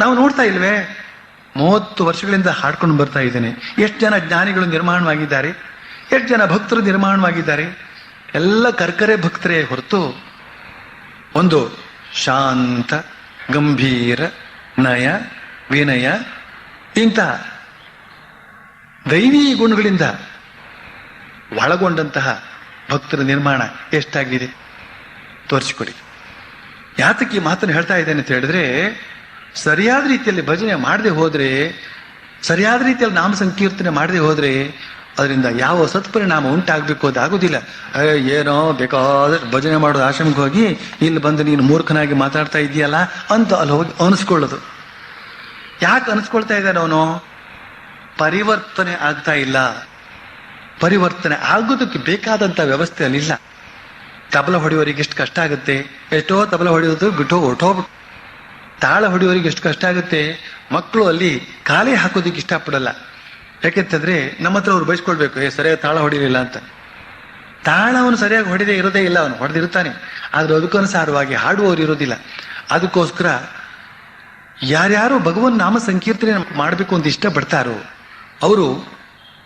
ನಾವು ನೋಡ್ತಾ ಇಲ್ವೇ? ಮೂವತ್ತು ವರ್ಷಗಳಿಂದ ಹಾಡ್ಕೊಂಡು ಬರ್ತಾ ಇದ್ದೇನೆ. ಎಷ್ಟು ಜನ ಜ್ಞಾನಿಗಳು ನಿರ್ಮಾಣವಾಗಿದ್ದಾರೆ? ಎಷ್ಟು ಜನ ಭಕ್ತರು ನಿರ್ಮಾಣವಾಗಿದ್ದಾರೆ? ಎಲ್ಲ ಕರ್ಕರೆ ಭಕ್ತರೇ ಹೊರತು ಒಂದು ಶಾಂತ, ಗಂಭೀರ, ನಯ, ವಿನಯ ಇಂಥ ದೈವೀ ಗುಣಗಳಿಂದ ಒಳಗೊಂಡಂತಹ ಭಕ್ತರ ನಿರ್ಮಾಣ ಎಷ್ಟಾಗಿದೆ? ತೋರಿಸಿಕೊಡಿ. ಯಾತಕ್ಕೆ ಈ ಮಾತನ್ನು ಹೇಳ್ತಾ ಇದ್ದೇನೆ ಅಂತ ಹೇಳಿದ್ರೆ ಸರಿಯಾದ ರೀತಿಯಲ್ಲಿ ಭಜನೆ ಮಾಡದೆ ಹೋದರೆ, ಸರಿಯಾದ ರೀತಿಯಲ್ಲಿ ನಾಮ ಸಂಕೀರ್ತನೆ ಮಾಡದೆ ಹೋದರೆ, ಅದರಿಂದ ಯಾವ ಸತ್ಪರಿಣಾಮ ಉಂಟಾಗಬೇಕು ಅದಾಗೋದಿಲ್ಲ ಏನೋ ಬೇಕಾದಷ್ಟು ಭಜನೆ ಮಾಡೋದು ಆಶ್ರಮಕ್ಕೆ ಹೋಗಿ, ಇಲ್ಲಿ ಬಂದು ನೀನು ಮೂರ್ಖನಾಗಿ ಮಾತಾಡ್ತಾ ಇದೆಯಲ್ಲ ಅಂತ ಅಲ್ಲಿ ಹೋಗಿ ಅನಿಸ್ಕೊಳ್ಳೋದು. ಯಾಕೆ ಅನಿಸ್ಕೊಳ್ತಾ ಇದ್ದಾನೆ ಅವನು? ಪರಿವರ್ತನೆ ಆಗ್ತಾ ಇಲ್ಲ. ಪರಿವರ್ತನೆ ಆಗೋದಕ್ಕೆ ಬೇಕಾದಂಥ ವ್ಯವಸ್ಥೆ ಅಲ್ಲಿಲ್ಲ ತಬಲ ಹೊಡೆಯೋರಿಗೆ ಎಷ್ಟು ಕಷ್ಟ ಆಗುತ್ತೆ? ಎಷ್ಟೋ ತಬಲ ಹೊಡೆಯೋದು ಬಿಟ್ಟು ಹೊರಟೋಗ್ಬಿಟ್ಟು. ತಾಳ ಹೊಡೆಯೋರಿಗೆ ಎಷ್ಟು ಕಷ್ಟ ಆಗುತ್ತೆ, ಮಕ್ಕಳು ಅಲ್ಲಿ ಕಾಲೇ ಹಾಕೋದಕ್ಕೆ ಇಷ್ಟಪಡಲ್ಲ. ಯಾಕೆಂತಂದ್ರೆ ನಮ್ಮ ಹತ್ರ ಅವ್ರು ಬಯಸ್ಕೊಳ್ಬೇಕು, ಏ, ಸರಿಯಾಗಿ ತಾಳ ಹೊಡಿಲಿಲ್ಲ ಅಂತ. ತಾಳ ಅವನು ಸರಿಯಾಗಿ ಹೊಡೆದೇ ಇರೋದೇ ಇಲ್ಲ, ಅವನು ಹೊಡೆದಿರ್ತಾನೆ. ಆದ್ರೆ ಅದಕ್ಕನುಸಾರವಾಗಿ ಹಾಡುವವರು ಇರೋದಿಲ್ಲ. ಅದಕ್ಕೋಸ್ಕರ ಯಾರ್ಯಾರು ಭಗವನ್ ನಾಮ ಸಂಕೀರ್ತನೆ ಮಾಡಬೇಕು ಅಂತ ಇಷ್ಟಪಡ್ತಾರೋ, ಅವರು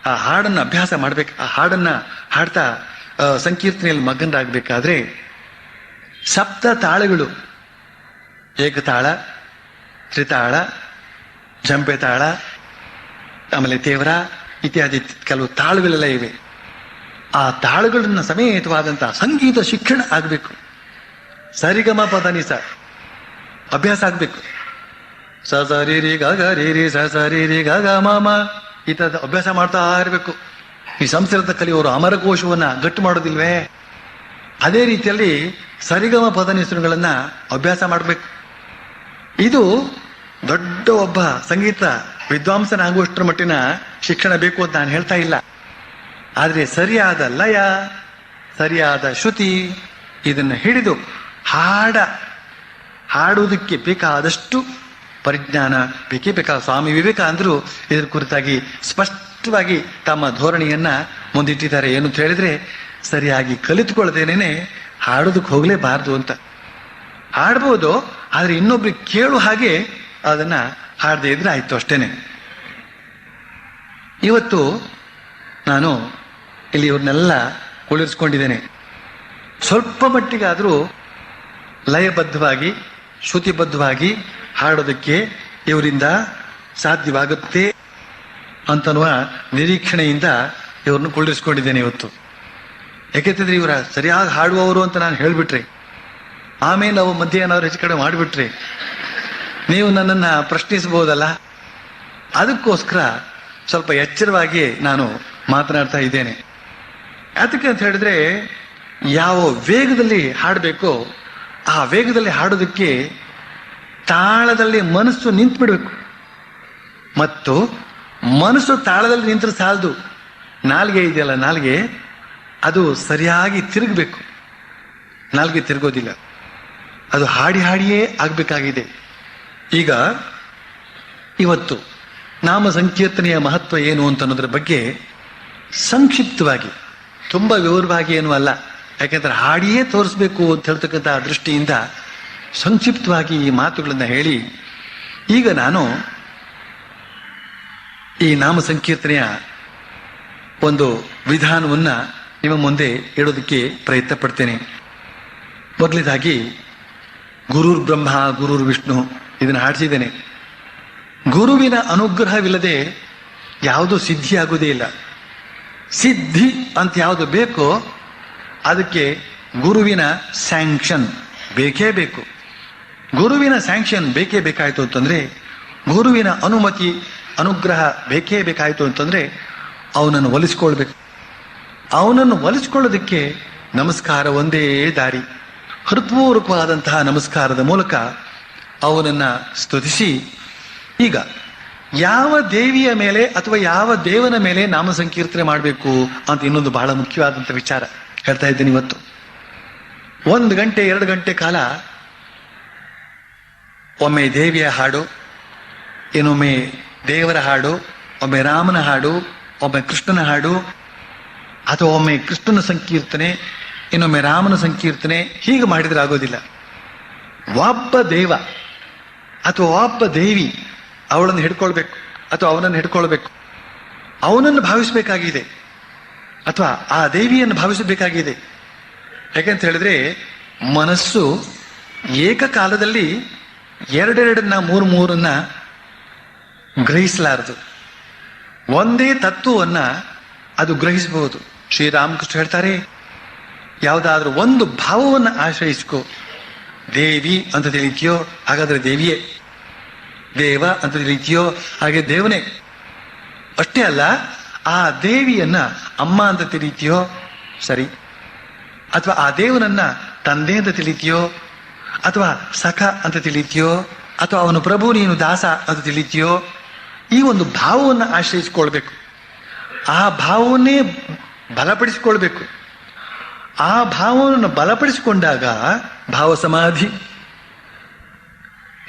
ಆ ಹಾಡನ್ನು ಅಭ್ಯಾಸ ಮಾಡ್ಬೇಕು, ಆ ಹಾಡನ್ನ ಹಾಡ್ತಾ ಸಂಕೀರ್ತನೆಯಲ್ಲಿ ಮಗ್ನರಾಗಬೇಕಾದ್ರೆ ಸಪ್ತ ತಾಳಗಳು ಏಕತಾಳ, ತ್ರಿತಾಳ ಜಂಪೆ ತಾಳ ಆಮೇಲೆ ತೇವ್ರ ಇತ್ಯಾದಿ ಕೆಲವು ತಾಳುಗಳೆಲ್ಲ ಇವೆ. ಆ ತಾಳುಗಳನ್ನು ಸಮೇತವಾದಂತಹ ಸಂಗೀತ ಶಿಕ್ಷಣ ಆಗಬೇಕು. ಸರಿಗಮ ಪದ ನಿಸ ಅಭ್ಯಾಸ ಆಗಬೇಕು. ಸ ಸರಿ ರಿ ಗ ರೀ, ರಿ, ಸ ಸರಿ ರಿ ಗ ಗ, ಮ ಮ ಈ ಥರದ ಅಭ್ಯಾಸ ಮಾಡ್ತಾ ಇರಬೇಕು. ಈ ಸಂಸ್ಕೃತ ಕಲಿಯೋರು ಅಮರಕೋಶವನ್ನ ಗಟ್ಟು ಮಾಡೋದಿಲ್ವೇ? ಅದೇ ರೀತಿಯಲ್ಲಿ ಸರಿಗಮ ಪದನಿಸರುಗಳನ್ನ ಅಭ್ಯಾಸ ಮಾಡಬೇಕು. ಇದು ದೊಡ್ಡ ಒಬ್ಬ ಸಂಗೀತ ವಿದ್ವಾಂಸನಾಗುವಷ್ಟರ ಮಟ್ಟಿನ ಶಿಕ್ಷಣ ಬೇಕು ಅಂತ ನಾನು ಹೇಳ್ತಾ ಇಲ್ಲ. ಆದರೆ ಸರಿಯಾದ ಲಯ, ಸರಿಯಾದ ಶ್ರುತಿ ಇದನ್ನು ಹಿಡಿದು ಹಾಡ, ಹಾಡುವುದಕ್ಕೆ ಬೇಕಾದಷ್ಟು ಪರಿಜ್ಞಾನ, ಬೇಕೇ ಬೇಕಾದ ಸ್ವಾಮಿ ವಿವೇಕಾನಂದರು ಇದರ ಕುರಿತಾಗಿ ಸ್ಪಷ್ಟವಾಗಿ ತಮ್ಮ ಧೋರಣೆಯನ್ನು ಮುಂದಿಟ್ಟಿದ್ದಾರೆ. ಏನು ಅಂತ ಹೇಳಿದರೆ, ಸರಿಯಾಗಿ ಕಲಿತುಕೊಳ್ಳದೇನೆ ಹಾಡೋದಕ್ಕೆ ಹೋಗಲೇಬಾರದು ಅಂತ. ಹಾಡ್ಬೋದು ಆದ್ರೆ ಇನ್ನೊಬ್ರಿಗೆ ಕೇಳು ಹಾಗೆ ಅದನ್ನ ಹಾಡದೇ ಇದ್ರೆ ಆಯ್ತು ಅಷ್ಟೇನೆ. ಇವತ್ತು ನಾನು ಇಲ್ಲಿ ಇವ್ರನ್ನೆಲ್ಲ ಕುಳಿರಿಸ್ಕೊಂಡಿದ್ದೇನೆ. ಸ್ವಲ್ಪ ಮಟ್ಟಿಗಾದರೂ ಲಯಬದ್ಧವಾಗಿ, ಶ್ರುತಿಬದ್ಧವಾಗಿ ಹಾಡೋದಕ್ಕೆ ಇವರಿಂದ ಸಾಧ್ಯವಾಗುತ್ತೆ ಅಂತನ್ನುವ ನಿರೀಕ್ಷಣೆಯಿಂದ ಇವ್ರನ್ನ ಕುಳ್ಳಿರಿಸ್ಕೊಂಡಿದ್ದೇನೆ ಇವತ್ತು. ಯಾಕೆಂತಂದ್ರೆ ಇವರ ಸರಿಯಾಗಿ ಹಾಡುವವರು ಅಂತ ನಾನು ಹೇಳ್ಬಿಟ್ರೆ ಆಮೇಲೆ ಅವು ಮಧ್ಯೆ ಏನಾದ್ರು ಹೆಚ್ಚು ಕಡೆ ಮಾಡಿಬಿಟ್ರಿ. ನೀವು ನನ್ನನ್ನು ಪ್ರಶ್ನಿಸಬಹುದಲ್ಲ? ಅದಕ್ಕೋಸ್ಕರ ಸ್ವಲ್ಪ ಎಚ್ಚರವಾಗಿ ನಾನು ಮಾತನಾಡ್ತಾ ಇದ್ದೇನೆ. ಅದಕ್ಕೆ ಅಂತ ಹೇಳಿದ್ರೆ, ಯಾವ ವೇಗದಲ್ಲಿ ಹಾಡಬೇಕೋ ಆ ವೇಗದಲ್ಲಿ ಹಾಡೋದಕ್ಕೆ ತಾಳದಲ್ಲಿ ಮನಸ್ಸು ನಿಂತು ಬಿಡಬೇಕು ಮತ್ತು ಮನಸ್ಸು ತಾಳದಲ್ಲಿ ನಿಂತರೆ ಸಾಲದು. ನಾಲ್ಗೆ ಇದೆಯಲ್ಲ ನಾಲ್ಗೆ? ಅದು ಸರಿಯಾಗಿ ತಿರುಗಬೇಕು. ನಾಲ್ಗೆ ತಿರುಗೋದಿಲ್ಲ. ಅದು ಹಾಡಿ ಹಾಡಿಯೇ ಆಗಬೇಕಾಗಿದೆ. ಈಗ ಇವತ್ತು ನಾಮ ಸಂಕೀರ್ತನೆಯ ಮಹತ್ವ ಏನು ಅಂತ ಅನ್ನೋದ್ರ ಬಗ್ಗೆ ಸಂಕ್ಷಿಪ್ತವಾಗಿ, ತುಂಬ ವಿವರವಾಗಿ ಏನೂ ಅಲ್ಲ. ಯಾಕೆಂದ್ರೆ ಹಾಡಿಯೇ ತೋರಿಸ್ಬೇಕು ಅಂತ ಹೇಳ್ತಕ್ಕಂಥ ದೃಷ್ಟಿಯಿಂದ ಸಂಕ್ಷಿಪ್ತವಾಗಿ ಈ ಮಾತುಗಳನ್ನು ಹೇಳಿ, ಈಗ ನಾನು ಈ ನಾಮ ಸಂಕೀರ್ತನೆಯ ಒಂದು ವಿಧಾನವನ್ನು ನಿಮ್ಮ ಮುಂದೆ ಇಡೋದಕ್ಕೆ ಪ್ರಯತ್ನ ಪಡ್ತೇನೆ. ಮೊದಲನೇದಾಗಿ ಗುರುರ್ ಬ್ರಹ್ಮ, ಗುರುರ್ ವಿಷ್ಣು ಇದನ್ನು ಹಾಡಿಸಿದ್ದೇನೆ. ಗುರುವಿನ ಅನುಗ್ರಹವಿಲ್ಲದೆ ಯಾವುದು ಸಿದ್ಧಿಯಾಗುವುದೇ ಇಲ್ಲ. ಸಿದ್ಧಿ ಅಂತ ಯಾವುದು ಬೇಕೋ ಅದಕ್ಕೆ ಗುರುವಿನ ಸ್ಯಾಂಕ್ಷನ್ ಬೇಕೇ ಬೇಕು. ಗುರುವಿನ ಸ್ಯಾಂಕ್ಷನ್ ಬೇಕೇ ಬೇಕಾಯಿತು ಅಂತಂದರೆ, ಗುರುವಿನ ಅನುಮತಿ, ಅನುಗ್ರಹ ಬೇಕೇ ಬೇಕಾಯಿತು ಅಂತಂದರೆ ಅವನನ್ನು ಒಲಿಸ್ಕೊಳ್ಬೇಕು. ಅವನನ್ನು ಒಲಿಸ್ಕೊಳ್ಳೋದಕ್ಕೆ ನಮಸ್ಕಾರ ಒಂದೇ ದಾರಿ. ಹೃತ್ಪೂರ್ವಕವಾದಂತಹ ನಮಸ್ಕಾರದ ಮೂಲಕ ಅವನನ್ನ ಸ್ತುತಿಸಿ, ಈಗ ಯಾವ ದೇವಿಯ ಮೇಲೆ ಅಥವಾ ಯಾವ ದೇವನ ಮೇಲೆ ನಾಮ ಸಂಕೀರ್ತನೆ ಮಾಡಬೇಕು ಅಂತ ಇನ್ನೊಂದು ಬಹಳ ಮುಖ್ಯವಾದಂಥ ವಿಚಾರ ಹೇಳ್ತಾ ಇದ್ದೇನೆ ಇವತ್ತು. ಒಂದು ಗಂಟೆ, ಎರಡು ಗಂಟೆ ಕಾಲ ಒಮ್ಮೆ ದೇವಿಯ ಹಾಡು, ಇನ್ನೊಮ್ಮೆ ದೇವರ ಹಾಡು, ಒಮ್ಮೆ ರಾಮನ ಹಾಡು, ಒಮ್ಮೆ ಕೃಷ್ಣನ ಹಾಡು, ಅಥವಾ ಒಮ್ಮೆ ಕೃಷ್ಣನ ಸಂಕೀರ್ತನೆ ಇನ್ನೊಮ್ಮೆ ರಾಮನ ಸಂಕೀರ್ತನೆ ಹೀಗೆ ಮಾಡಿದ್ರೆ ಆಗೋದಿಲ್ಲ. ಒಬ್ಬ ದೇವ ಅಥವಾ ಒಬ್ಬ ದೇವಿ ಅವಳನ್ನು ಹಿಡ್ಕೊಳ್ಬೇಕು ಅಥವಾ ಅವನನ್ನು ಹಿಡ್ಕೊಳ್ಬೇಕು. ಅವನನ್ನು ಭಾವಿಸಬೇಕಾಗಿದೆ ಅಥವಾ ಆ ದೇವಿಯನ್ನು ಭಾವಿಸಬೇಕಾಗಿದೆ. ಯಾಕೆಂತ ಹೇಳಿದ್ರೆ ಮನಸ್ಸು ಏಕಕಾಲದಲ್ಲಿ ಎರಡೆರಡನ್ನ ಮೂರು ಮೂರನ್ನ ಗ್ರಹಿಸಲಾರದು. ಒಂದೇ ತತ್ವವನ್ನ ಅದು ಗ್ರಹಿಸಬಹುದು. ಶ್ರೀರಾಮಕೃಷ್ಣ ಹೇಳ್ತಾರೆ ಯಾವುದಾದ್ರೂ ಒಂದು ಭಾವವನ್ನು ಆಶ್ರಯಿಸ್ಕೋ. ದೇವಿ ಅಂತ ತಿಳಿತೀಯೋ ಹಾಗಾದ್ರೆ ದೇವಿಯೇ. ದೇವ ಅಂತ ತಿಳಿತೀಯೋ ಹಾಗೆ ದೇವನೇ. ಅಷ್ಟೇ ಅಲ್ಲ, ಆ ದೇವಿಯನ್ನ ಅಮ್ಮ ಅಂತ ತಿಳಿತೀಯೋ ಸರಿ. ಅಥವಾ ಆ ದೇವನನ್ನ ತಂದೆ ಅಂತ ತಿಳಿತೀಯೋ ಅಥವಾ ಸಖ ಅಂತ ತಿಳಿತೀಯೋ ಅಥವಾ ಅವನು ಪ್ರಭು, ನೀನು ದಾಸ ಅಂತ ತಿಳಿತೀಯೋ ಈ ಒಂದು ಭಾವವನ್ನು ಆಶ್ರಯಿಸಿಕೊಳ್ಬೇಕು. ಆ ಭಾವವನ್ನೇ ಬಲಪಡಿಸಿಕೊಳ್ಬೇಕು. ಆ ಭಾವವನ್ನು ಬಲಪಡಿಸಿಕೊಂಡಾಗ ಭಾವ ಸಮಾಧಿ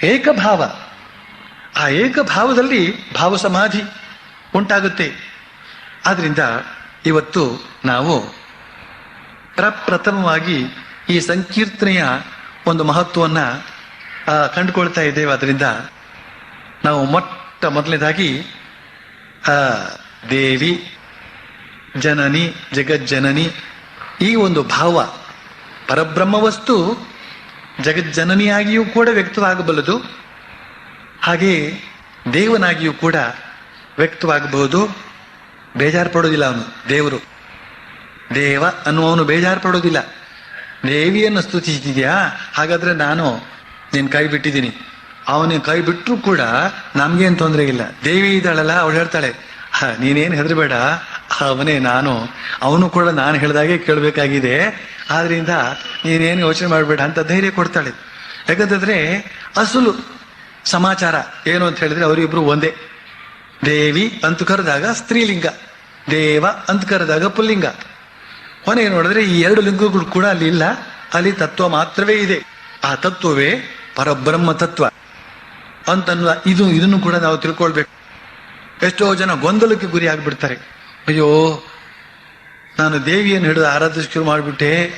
ಏಕಭಾವ. ಆ ಏಕಭಾವದಲ್ಲಿ ಭಾವ ಸಮಾಧಿ ಉಂಟಾಗುತ್ತೆ. ಆದ್ದರಿಂದ ಇವತ್ತು ನಾವು ಪ್ರಪ್ರಥಮವಾಗಿ ಈ ಸಂಕೀರ್ತನೆಯ ಒಂದು ಮಹತ್ವವನ್ನು ಕಂಡುಕೊಳ್ತಾ ಇದ್ದೇವೆ. ಅದರಿಂದ ನಾವು ಮೊಟ್ಟ ಮೊದಲನೇದಾಗಿ ದೇವಿ, ಜನನಿ, ಜಗಜ್ಜನನಿ ಈ ಒಂದು ಭಾವ ಪರಬ್ರಹ್ಮ ವಸ್ತು ಜಗಜ್ಜನನಿಯಾಗಿಯೂ ಕೂಡ ವ್ಯಕ್ತವಾಗಬಲ್ಲದು. ಹಾಗೆಯೇ ದೇವನಾಗಿಯೂ ಕೂಡ ವ್ಯಕ್ತವಾಗಬಹುದು. ಬೇಜಾರು ಪಡೋದಿಲ್ಲ ಅವನು ದೇವರು. ದೇವ ಅನ್ನುವನು ಬೇಜಾರು ಪಡೋದಿಲ್ಲ ದೇವಿಯನ್ನು ಸ್ತುತಿಸಿದೆಯಾ ಹಾಗಾದ್ರೆ ನಾನು ನಿನ್ ಕೈ ಬಿಟ್ಟಿದ್ದೀನಿ. ಅವನ ಕೈ ಬಿಟ್ಟರು ಕೂಡ ನಮಗೇನು ತೊಂದರೆ ಇಲ್ಲ. ದೇವಿ ಇದ್ದಾಳಲ್ಲ ಅವಳು ಹೇಳ್ತಾಳೆ "ಹ, ಹೆದರಬೇಡ ಹೆದರ್ಬೇಡ. ಅವನೇ ನಾನು, ಅವನು ಕೂಡ ನಾನು ಹೇಳಿದಾಗೆ ಕೇಳಬೇಕಾಗಿದೆ. ಆದ್ರಿಂದ ನೀನೇನು ಯೋಚನೆ ಮಾಡಬೇಡ ಅಂತ ಧೈರ್ಯ ಕೊಡ್ತಾಳೆ. ಯಾಕಂತಂದ್ರೆ ಅಸಲು ಸಮಾಚಾರ ಏನು ಅಂತ ಹೇಳಿದ್ರೆ ಅವರಿಬ್ರು ಒಂದೇ. ದೇವಿ ಅಂತ ಕರೆದಾಗ ಸ್ತ್ರೀಲಿಂಗ, ದೇವ ಅಂತ ಕರೆದಾಗ ಪುಲ್ಲಿಂಗ. ಕೊನೆಗೆ ನೋಡಿದ್ರೆ ಈ ಎರಡು ಲಿಂಗಗಳು ಕೂಡ ಅಲ್ಲಿ ಇಲ್ಲ, ಅಲ್ಲಿ ತತ್ವ ಮಾತ್ರವೇ ಇದೆ. ಆ ತತ್ವವೇ ಪರಬ್ರಹ್ಮ ತತ್ವ ಅಂತನ್ನುವ ಇದು ಇದನ್ನು ಕೂಡ ನಾವು ತಿಳ್ಕೊಳ್ಬೇಕು. ಎಷ್ಟೋ ಜನ ಗೊಂದಲಕ್ಕೆ ಗುರಿ ಆಗ್ಬಿಡ್ತಾರೆ ಅಯ್ಯೋ, ನಾನು ದೇವಿಯನ್ನು ಹಿಡಿದು ಆರಾಧಿಸಿ ಮಾಡಿಬಿಟ್ಟೆ.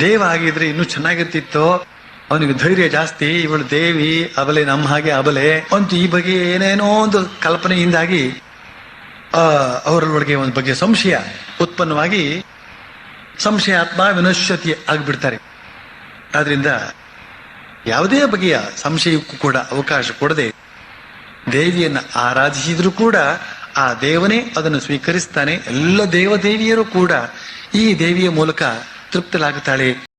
ದೇವ ಆಗಿದ್ರೆ ಇನ್ನೂ ಚೆನ್ನಾಗಿರ್ತಿತ್ತು. ಅವನಿಗೆ ಧೈರ್ಯ ಜಾಸ್ತಿ. ಇವಳು ದೇವಿ, ಅಬಲೆ ನಮ್ಮ ಹಾಗೆ ಅಬಲೆ. ಅಂತ ಈ ಬಗ್ಗೆ ಏನೇನೋ ಒಂದು ಕಲ್ಪನೆಯಿಂದಾಗಿ ಅವರೊಳಗೆ ಒಂದು ಬಗ್ಗೆ ಸಂಶಯ ಉತ್ಪನ್ನವಾಗಿ ಸಂಶಯಾತ್ಮ ವಿನಶ್ಯತಿ ಆಗಿಬಿಡ್ತಾರೆ. ಆದ್ರಿಂದ ಯಾವುದೇ ಬಗೆಯ ಸಂಶಯಕ್ಕೂ ಕೂಡ ಅವಕಾಶ ಕೊಡದೆ ದೇವಿಯನ್ನ ಆರಾಧಿಸಿದ್ರೂ ಕೂಡ ಆ ದೇವನೇ ಅದನ್ನು ಸ್ವೀಕರಿಸ್ತಾನೆ. ಎಲ್ಲ ದೇವದೇವಿಯರು ಕೂಡ ಈ ದೇವಿಯ ಮೂಲಕ ತೃಪ್ತಲಾಗುತ್ತಾಳೆ